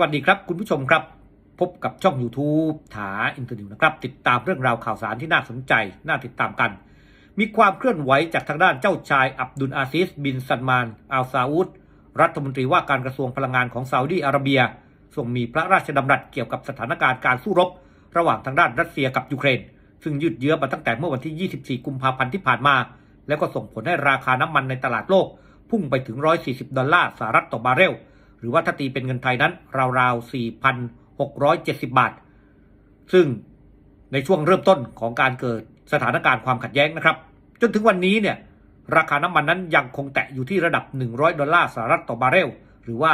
วัสดีครับคุณผู้ชมครับ พบกับช่อง YouTube ถาอินเตอร์นิวนะครับ ติดตามเรื่องราวข่าวสารที่น่าสนใจ น่าติดตามกัน มีความเคลื่อนไหวจากทางด้านเจ้าชายอับดุลอาซิส บินซันมาน อัลซาอุดรัฐมนตรีว่าการกระทรวงพลังงานของซาอุดีอาระเบียทรงมีพระราชดำรัสเกี่ยวกับสถานการณ์การสู้รบ ระหว่างทางด้านรัสเซียกับยูเครน ซึ่งยืดเยื้อมาตั้งแต่เมื่อวันที่ 24 กุมภาพันธ์ที่ผ่านมา แล้วก็ส่งผลให้ราคาน้ำมันในตลาดโลก พุ่งไปถึง 140 ดอลลาร์สหรัฐต่อบาร์เรล หรือว่าถ้าตีเป็นเงินไทยนั้น ราวๆ 4,670 บาท ซึ่งในช่วงเริ่มต้นของการเกิดสถานการณ์ความขัดแย้งนะครับ จนถึงวันนี้เนี่ยราคาน้ำมันนั้นยังคงแตะอยู่ที่ระดับ 100 ดอลลาร์สหรัฐต่อบาร์เรล หรือว่า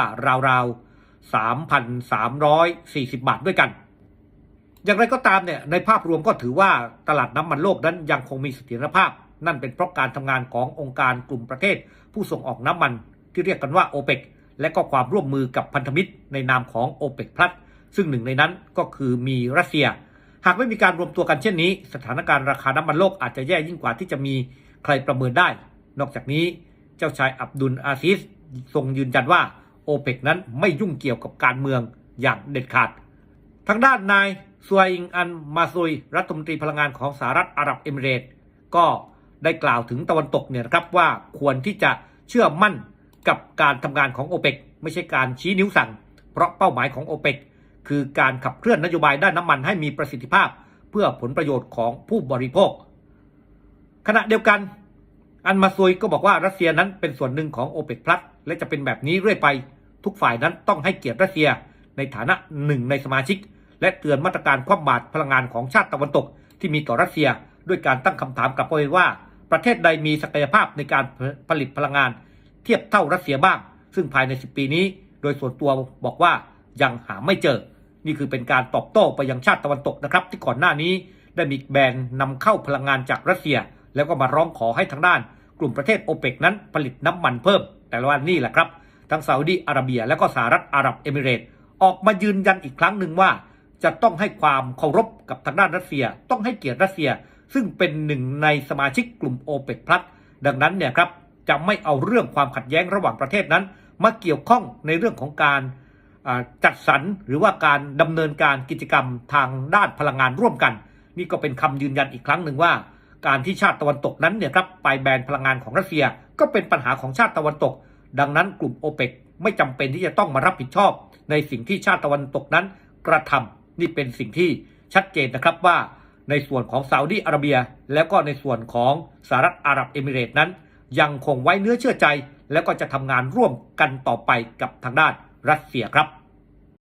ราวๆ 3,340 บาทด้วยกัน อย่างไรก็ตามเนี่ยในภาพรวมก็ถือว่าตลาดน้ำมันโลกนั้นยังคงมีเสถียรภาพ นั่นเป็นเพราะการทำงานขององค์การกลุ่มประเทศ ผู้ส่งออกน้ำมันที่เรียกกันว่าโอเปก และก็ความร่วมมือกับพันธมิตรในนามของโอเปกพลัสซึ่งหนึ่งในนั้นก็คือมีรัสเซีย หากไม่มีการรวมตัวกันเช่นนี้ สถานการณ์ราคาน้ำมันโลกอาจจะแย่ยิ่งกว่าที่จะมีใครประเมินได้ นอกจากนี้เจ้าชายอับดุลอาซิสทรงยืนยันว่าโอเปกนั้นไม่ยุ่งเกี่ยวกับการเมืองอย่างเด็ดขาด ทางด้านนายซัวอิงอันมาซุยรัฐมนตรีพลังงานของสหรัฐอาหรับเอมิเรตส์ก็ได้กล่าวถึงตะวันตกเนี่ยนะครับว่าควรที่จะเชื่อมั่น กับการทำงานของโอเปกไม่ใช่การชี้นิ้วสั่ง เพราะเป้าหมายของโอเปกคือการขับเคลื่อนนโยบายด้านน้ำมันให้มีประสิทธิภาพ เพื่อผลประโยชน์ของผู้บริโภค ขณะเดียวกัน อันมาซุยก็บอกว่ารัสเซียนั้นเป็นส่วนหนึ่งของโอเปกพลัสและจะเป็นแบบนี้เรื่อยไป ทุกฝ่ายนั้นต้องให้เกียรติรัสเซียในฐานะหนึ่งในสมาชิก และเตือนมาตรการคว่ำบาตรพลังงานของชาติตะวันตก ที่มีต่อรัสเซีย ด้วยการตั้งคำถามกลับไปว่า ประเทศใดมีศักยภาพในการผลิตพลังงาน เทียบเท่ารัสเซียบ้าง ซึ่งภายใน 10 ปีนี้ โดยส่วนตัวบอกว่ายังหาไม่เจอ นี่คือเป็นการตอบโต้ไปยังชาติตะวันตกนะครับ ที่ก่อนหน้านี้ได้มีแบนนำเข้าพลังงานจากรัสเซีย แล้วก็มาร้องขอให้ทางด้าน กลุ่มประเทศโอเปกนั้นผลิตน้ำมันเพิ่ม แต่ละวันนี่แหละครับทั้งซาอุดีอาระเบีย และก็สหรัฐอาหรับเอมิเรต์ออกมายืนยันอีกครั้งหนึ่งว่า จะต้องให้ความเคารพกับทางด้านรัสเซีย ต้องให้เกียรติรัสเซีย ซึ่งเป็นหนึ่งในสมาชิกกลุ่มโอเปกพลัสดังนั้นเนี่ยครับ จะไม่เอาเรื่องความขัดแย้งระหว่างประเทศนั้น มาเกี่ยวข้องในเรื่องของการจัดสรรหรือว่าการดำเนินการกิจกรรมทางด้านพลังงานร่วมกัน นี่ก็เป็นคำยืนยันอีกครั้งหนึ่งว่า การที่ชาติตะวันตกนั้นเนี่ยครับไปแบนพลังงานของรัสเซีย ก็เป็นปัญหาของชาติตะวันตก ดังนั้นกลุ่มโอเปกไม่จำเป็นที่จะต้องมารับผิดชอบ ในสิ่งที่ชาติตะวันตกนั้นกระทำนี่เป็นสิ่งที่ชัดเจนนะครับว่าในส่วนของซาอุดีอาระเบีย แล้วก็ในส่วนของสหรัฐอาหรับเอมิเรต์นั้น ยังคงไว้เนื้อเชื่อใจ แล้วก็จะทำงานร่วมกันต่อไปกับทางด้านรัสเซียครับ